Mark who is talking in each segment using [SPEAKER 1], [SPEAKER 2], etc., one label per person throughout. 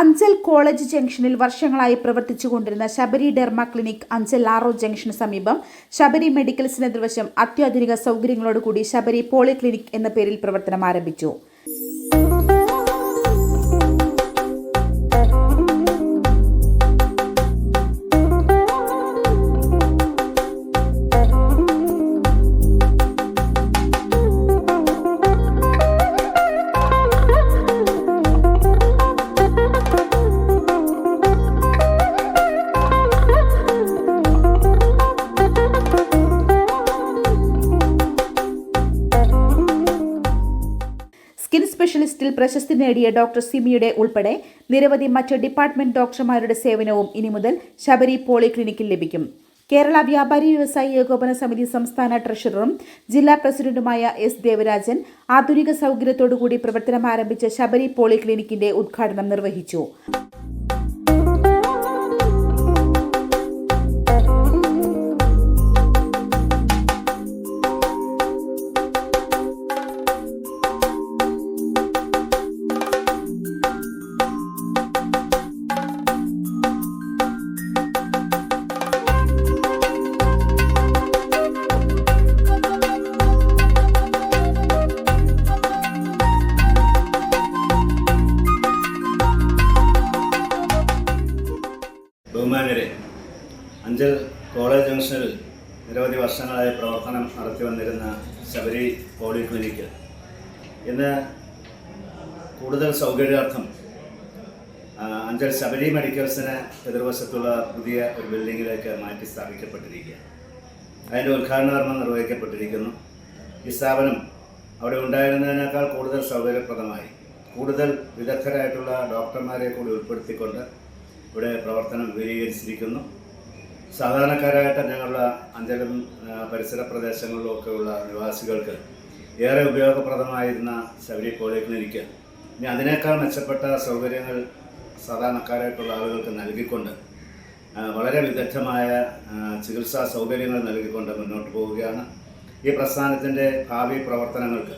[SPEAKER 1] Anchal college ജംഗ്ഷനിൽ വർഷങ്ങളായി പ്രവർത്തിച്ചു കൊണ്ടിരുന്ന ശബരി ഡെർമ ക്ലിനിക് അഞ്ചൽ ആറോ ജംഗ്ഷന് സമീപം ശബരി മെഡിക്കൽസിന് എതിർവശം അത്യാധുനിക സൗകര്യങ്ങളോടുകൂടി ശബരി പോളി ക്ലിനിക് എന്ന പേരിൽ പ്രവർത്തനം ആരംഭിച്ചു. സ്കിൻ സ്പെഷ്യലിസ്റ്റിൽ പ്രശസ്തി നേടിയ ഡോക്ടർ സിമിയുടെ ഉൾപ്പെടെ നിരവധി മറ്റ് ഡിപ്പാർട്ട്മെന്റ് ഡോക്ടർമാരുടെ സേവനവും ഇനി മുതൽ ശബരി പോളിക്ലിനിക്കിൽ ലഭിക്കും. കേരള വ്യാപാരി വ്യവസായി ഏകോപന സമിതി സംസ്ഥാന ട്രഷററും ജില്ലാ പ്രസിഡന്റുമായ എസ് ദേവരാജൻ ആധുനിക സൗകര്യത്തോടുകൂടി പ്രവർത്തനം ആരംഭിച്ച ശബരി പോളിക്ലിനിക്കിന്റെ ഉദ്ഘാടനം നിർവഹിച്ചു.
[SPEAKER 2] ബഹുമാനരെ അഞ്ചൽ കോളേജ് ജംഗ്ഷനിൽ നിരവധി വർഷങ്ങളായി പ്രവർത്തനം നടത്തി വന്നിരുന്ന ശബരി പോളി ക്ലിനിക്ക് ഇന്ന് കൂടുതൽ സൗകര്യാർത്ഥം അഞ്ചൽ ശബരി മെഡിക്കൽസിന് എതിർവശത്തുള്ള പുതിയ ഒരു ബിൽഡിങ്ങിലേക്ക് മാറ്റി സ്ഥാപിക്കപ്പെട്ടിരിക്കുകയാണ്. അതിന്റെ ഉദ്ഘാടന കർമ്മം നിർവഹിക്കപ്പെട്ടിരിക്കുന്നു. ഈ സ്ഥാപനം അവിടെ ഉണ്ടായിരുന്നതിനേക്കാൾ കൂടുതൽ സൗകര്യപ്രദമായി കൂടുതൽ വിദഗ്ധരായിട്ടുള്ള ഡോക്ടർമാരെ കൂടി ഉൾപ്പെടുത്തിക്കൊണ്ട് ഇവിടെ പ്രവർത്തനം വിപുലീകരിച്ചിരിക്കുന്നു. സാധാരണക്കാരായിട്ട് ഞങ്ങളുടെ അഞ്ചലും പരിസര പ്രദേശങ്ങളിലും ഒക്കെയുള്ള നിവാസികൾക്ക് ഏറെ ഉപയോഗപ്രദമായിരുന്ന ശബരി പോളിക്ലിനിക്ക്. ഇനി അതിനേക്കാൾ മെച്ചപ്പെട്ട സൗകര്യങ്ങൾ സാധാരണക്കാരായിട്ടുള്ള ആളുകൾക്ക് നൽകിക്കൊണ്ട് വളരെ വിദഗ്ധമായ ചികിത്സാ സൗകര്യങ്ങൾ നൽകിക്കൊണ്ട് മുന്നോട്ട് പോവുകയാണ്. ഈ പ്രസ്ഥാനത്തിന്റെ ഭാവി പ്രവർത്തനങ്ങൾക്ക്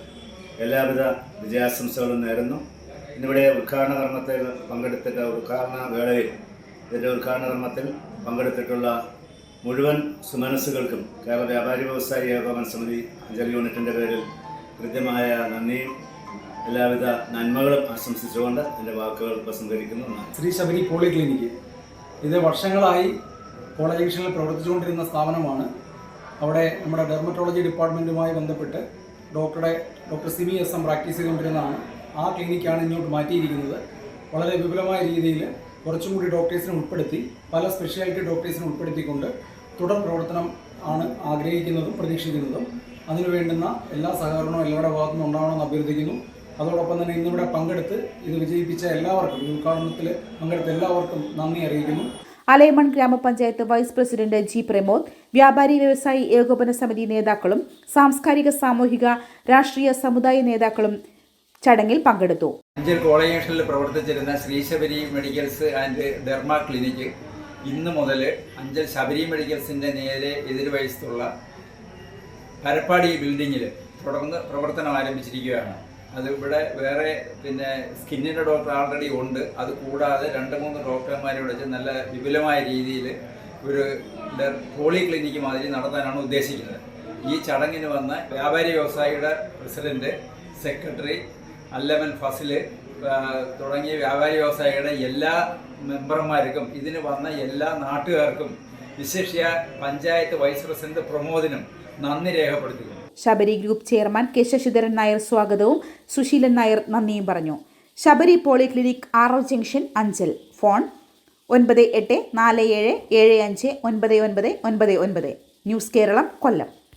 [SPEAKER 2] എല്ലാവിധ വിജയാശംസകളും നേരുന്നു. ഇന്നിവിടെ ഉദ്ഘാടന കർമ്മത്തിൽ പങ്കെടുത്തിട്ട് ഉദ്ഘാടന വേളയിൽ ഇതിന്റെ ഉദ്ഘാടന കർമ്മത്തിൽ പങ്കെടുത്തിട്ടുള്ള മുഴുവൻ സുമനസ്സുകൾക്കും കേരള വ്യാപാരി വ്യവസായി ഏകോപന സമിതി അഞ്ചൽ യൂണിറ്റിന്റെ പേരിൽ കൃത്യമായ നന്ദിയും എല്ലാവിധ നന്മകളും ആശംസിച്ചുകൊണ്ട് എന്റെ വാക്കുകൾ നന്ദി.
[SPEAKER 3] ശ്രീ ശബരി പോളിക്ലിനിക്ക്. ഇത് വർഷങ്ങളായി കോളേജ് ജംഗ്ഷനിൽ പ്രവർത്തിച്ചുകൊണ്ടിരുന്ന സ്ഥാപനമാണ്. അവിടെ നമ്മുടെ ഡെർമറ്റോളജി ഡിപ്പാർട്ട്മെന്റുമായി ബന്ധപ്പെട്ട് ഡോക്ടറെ doctor Simi S M practice ചെയ്തുകൊണ്ടിരുന്നതാണ്. ആ ക്ലിനിക്കാണ് ഇങ്ങോട്ട് മാറ്റിയിരിക്കുന്നത്. വളരെ വിപുലമായ രീതിയിൽ കുറച്ചും കൂടി ഡോക്ടേഴ്സിനെ ഉൾപ്പെടുത്തി പല സ്പെഷ്യാലിറ്റി ഡോക്ടേഴ്സിനെ ഉൾപ്പെടുത്തിക്കൊണ്ട് തുടർ പ്രവർത്തനം ആണ് ആഗ്രഹിക്കുന്നതും പ്രതീക്ഷിക്കുന്നതും. അതിനു വേണ്ടുന്ന എല്ലാ സഹകരണവും എല്ലാവരുടെ ഭാഗത്തു നിന്നും ഉണ്ടാവണമെന്ന് അഭ്യർത്ഥിക്കുന്നു. അതോടൊപ്പം തന്നെ ഇന്നിവിടെ പങ്കെടുത്ത് ഇത് വിജയിപ്പിച്ച എല്ലാവർക്കും ഈ ഉദ്ഘാടനത്തിൽ പങ്കെടുത്ത എല്ലാവർക്കും നന്ദി അറിയിക്കുന്നു.
[SPEAKER 1] അലൈമൺ ഗ്രാമപഞ്ചായത്ത് വൈസ് പ്രസിഡന്റ് ജി പ്രമോദ് വ്യാപാരി വ്യവസായി ഏകോപന സമിതി നേതാക്കളും സാംസ്കാരിക സാമൂഹിക രാഷ്ട്രീയ സമുദായ നേതാക്കളും ചടങ്ങിൽ പങ്കെടുത്തു.
[SPEAKER 4] അഞ്ചൽ കോളേജ് ജംഗ്ഷനിൽ പ്രവർത്തിച്ചിരുന്ന Sreesabari medicals and derma clinic ഇന്ന് മുതൽ അഞ്ചൽ ശബരി മെഡിക്കൽസിന്റെ നേരെ എതിർവശത്തുള്ള പരപ്പാടി ബിൽഡിങ്ങിൽ തുടർന്ന് പ്രവർത്തനം ആരംഭിച്ചിരിക്കുകയാണ്. അത് ഇവിടെ വേറെ പിന്നെ സ്കിന്നിന്റെ ഡോക്ടർ ആൾറെഡി ഉണ്ട്. അത് കൂടാതെ രണ്ട് മൂന്ന് ഡോക്ടർമാരെ നല്ല വിപുലമായ രീതിയിൽ ഒരു പോളി ക്ലിനിക്ക് മാതിരി നടത്താനാണ് ഉദ്ദേശിക്കുന്നത്. ഈ ചടങ്ങിന് വന്ന വ്യാപാരി വ്യവസായിയുടെ പ്രസിഡന്റ് സെക്രട്ടറി അല്ലമൻ ഫസിൽ തുടങ്ങിയ വ്യാപാരി വ്യവസായിയുടെ എല്ലാ മെമ്പർമാർക്കും ഇതിന് വന്ന എല്ലാ നാട്ടുകാർക്കും വിശേഷ്യ പഞ്ചായത്ത് വൈസ് പ്രസിഡന്റ് പ്രമോദിനും നന്ദി രേഖപ്പെടുത്തുന്നു.
[SPEAKER 1] Sabari group chairman K Sasidharan Nair സ്വാഗതവും. സുശീലൻ നായർ നന്ദിയും പറഞ്ഞു. ശബരി പോളിക്ലിനിക് ആറോ ജംഗ്ഷൻ അഞ്ചൽ. ഫോൺ ഒൻപത് എട്ട് നാല് ഏഴ് ഏഴ് അഞ്ച് ഒൻപത് ഒൻപത് ഒൻപത് ഒൻപത്. ന്യൂസ് കേരളം കൊല്ലം.